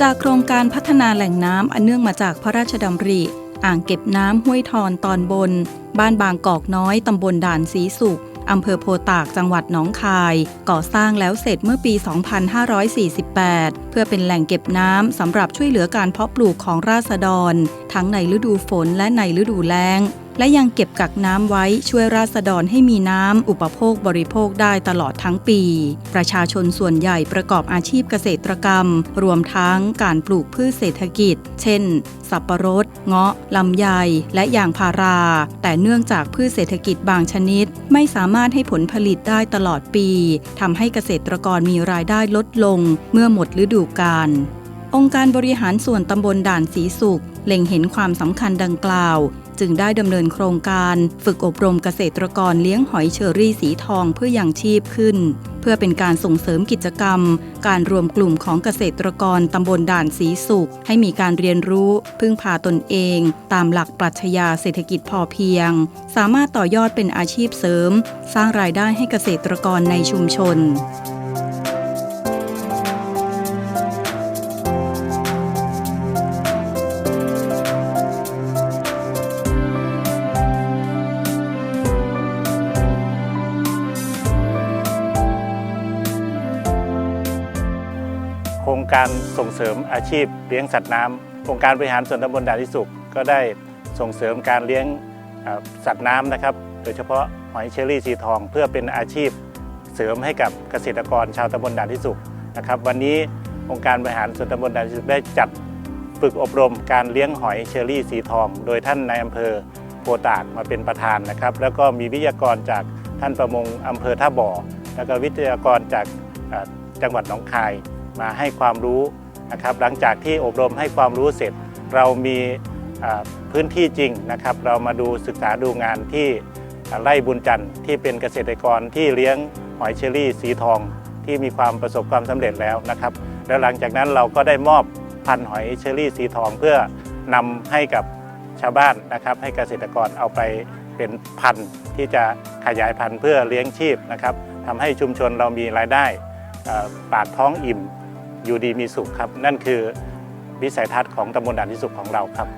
จากโครงการพัฒนาแหล่งน้ำอันเนื่องมาจากพระราชดำริ อ่างเก็บน้ำห้วยทอนตอนบน บ้านบางกอกน้อยตำบลด่านสีสุขอำเภอโพตากจังหวัดหนองคาย ก่อสร้างแล้วเสร็จเมื่อปี 2548 เพื่อเป็นแหล่งเก็บน้ำสำหรับช่วยเหลือการเพาะปลูกของราษฎร ทั้งในฤดูฝนและในฤดูแล้ง และยังเก็บกักน้ำไว้ช่วยราษฎรให้มีน้ำอุปโภคบริโภคได้ตลอดทั้งปี ประชาชนส่วนใหญ่ประกอบอาชีพเกษตรกรรม รวมทั้งการปลูกพืชเศรษฐกิจ เช่น สับปะรด เงาะ ลำไย และยางพารา แต่เนื่องจากพืชเศรษฐกิจบางชนิด ไม่สามารถให้ผลผลิตได้ตลอดปีทำให้เกษตรกรมีรายได้ลดลง เมื่อหมดฤดูกาลองค์การบริหารส่วนตำบลด่านสีสุขเล็งเห็นความสำคัญดังกล่าว จึงได้ดำเนินโครงการฝึกอบรมเกษตรกรเลี้ยงหอยเชอรี่สีทองเพื่อยังชีพขึ้น เพื่อเป็นการส่งเสริมกิจกรรม การรวมกลุ่มของเกษตรกรตำบลด่านสีสุข ให้มีการเรียนรู้ พึ่งพาตนเอง ตามหลักปรัชญาเศรษฐกิจพอเพียง สามารถต่อยอดเป็นอาชีพเสริม สร้างรายได้ให้เกษตรกรในชุมชน การส่งเสริมอาชีพเลี้ยงสัตว์น้ำองค์การบริหารส่วนตำบลด่านที่สุขก็ได้ส่งเสริมการเลี้ยงสัตว์น้ำนะครับ โดยเฉพาะหอยเชอรี่สีทอง เพื่อเป็นอาชีพเสริมให้กับเกษตรกรชาวตำบลด่านที่สุขนะครับ วันนี้องค์การบริหารส่วนตำบลด่านที่สุขได้จัดฝึกอบรมการเลี้ยงหอยเชอรี่สีทอง โดยท่านนายอำเภอโพตากมาเป็นประธานนะครับ แล้วก็มีวิทยากรจากท่านประมงอำเภอท่าบ่อ แล้วก็วิทยากรจากจังหวัดหนองคาย มาให้ความรู้นะครับหลังจากที่อบรมให้ความรู้เสร็จ เรามีพื้นที่จริงนะครับ เรามาดูศึกษาดูงานที่ไร่บุญจันทร์ที่เป็นเกษตรกรที่เลี้ยงหอยเชอรี่สีทอง ที่มีความประสบความสำเร็จแล้วนะครับ แล้วหลังจากนั้นเราก็ได้มอบพันหอยเชอรี่สีทอง เพื่อนำให้กับชาวบ้านนะครับให้เกษตรกรเอาไปเป็นพันธุ์ที่จะขยายพันธุ์เพื่อเลี้ยงชีพนะครับทำให้ชุมชนเรามีรายได้ปากท้องอิ่ม อยู่ดีมีสุขครับ นั่นคือวิสัยทัศน์ของตำบลด่านที่สุขของเราครับ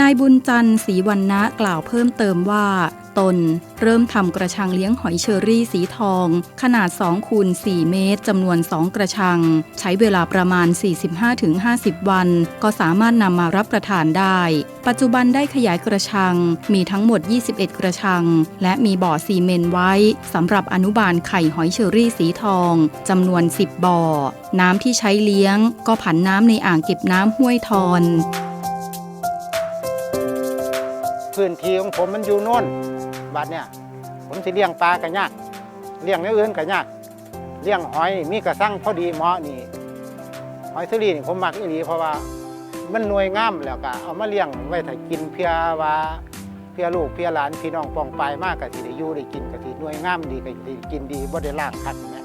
นายบุญจันทร์ศรีวันนะกล่าวเพิ่มเติมว่า ตน เริ่มทำกระชังเลี้ยงหอยเชอรี่สีทอง ขนาด2คูณ4เมตรจำนวน 2 กระชัง ใช้เวลาประมาณ 45-50 วัน ก็สามารถนำมารับประทานได้ ปัจจุบันได้ขยายกระชัง มีทั้งหมด 21 กระชัง และมีบ่อซีเมนไว้สำหรับอนุบาลไข่หอยเชอรี่สีทองจำนวน 10 บ่อ น้ำที่ใช้เลี้ยง ก็ผันน้ำในอ่างเก็บน้ำห้วยทอนพื้นที่ของผมมันอยู่โน่น บัดเนี่ย ผมสิเลี้ยงปลาก็ยากเลี้ยงเนื้ออื่นก็ยากเลี้ยงหอยมีกระสังพอดีเหมาะนี่หอยเชอรี่นี่ผมมักอีหลีเพราะว่ามันหน่วยงามแล้วก็เอามาเลี้ยงไว้ถ้ากินเพื่อว่าเพื่อลูกเพื่อหลานพี่น้องปองปายมากก็สิได้อยู่ได้กินก็สิหน่วยงามดีก็สิได้กินดีบ่ได้ล่างคัดเนี่ย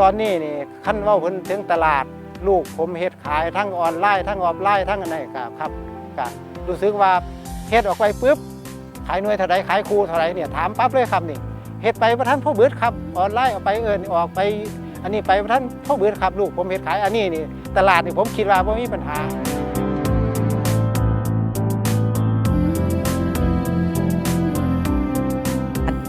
ตอนนี้นี่คันว้าเพิ่นถึงตลาดลูกผมเฮ็ดขายทั้งออนไลน์ทั้งออฟไลน์ทั้งอันไหนก็ครับก็รู้สึกว่าเฮ็ดออกไปปุ๊บ ขายหน่วยเท่าไรขายครูเท่าไรเนี่ยถามปั๊บเลยครับนี่เฮ็ดไปประท่านพ่อเบิดครับออนไลน์ออกไปเอินออกไป อันนี้ไปประท่านพ่อเบิดครับลูกผมเฮ็ดขายอันนี้นี่ตลาดนี่ผมคิดว่าบ่มีปัญหา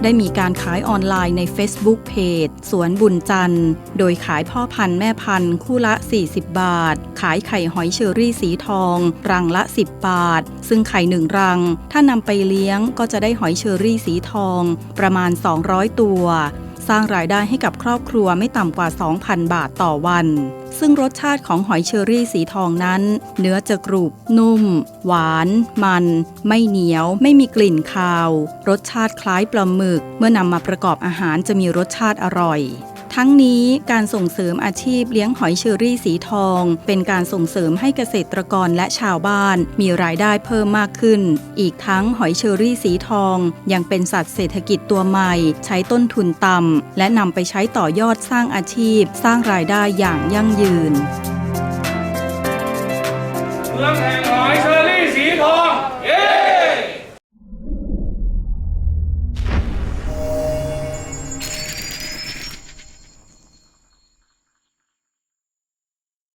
ได้มีการขายออนไลน์ใน Facebook เพจสวนบุญจันทร์ โดยขายพ่อพันธุ์แม่พันธุ์คู่ละ 40 บาท ขายไข่หอยเชอรี่สีทอง รังละ 10 บาท ซึ่งไข่หนึ่งรัง ถ้านำไปเลี้ยงก็จะได้หอยเชอรี่สีทอง ประมาณ 200 ตัว สร้างรายได้ให้กับครอบครัวไม่ต่ำกว่า 2,000 บาทต่อวัน ซึ่งรสชาติของหอยเชอรี่สีทองนั้น เนื้อจะกรุบ นุ่ม หวาน มัน ไม่เหนียว ไม่มีกลิ่นคาว รสชาติคล้ายปลาหมึก เมื่อนำมาประกอบอาหารจะมีรสชาติอร่อย ทั้งนี้การส่งเสริมอาชีพเลี้ยงหอยเชอรี่สีทอง เป็นการส่งเสริมให้เกษตรกรและชาวบ้าน มีรายได้เพิ่มมากขึ้น อีกทั้งหอยเชอรี่สีทอง ยังเป็นสัตว์เศรษฐกิจตัวใหม่ ใช้ต้นทุนต่ำและนำไปใช้ต่อยอดสร้างอาชีพ สร้างรายได้อย่างยั่งยืนเมืองแห่งหอยเชอรี่สีทอง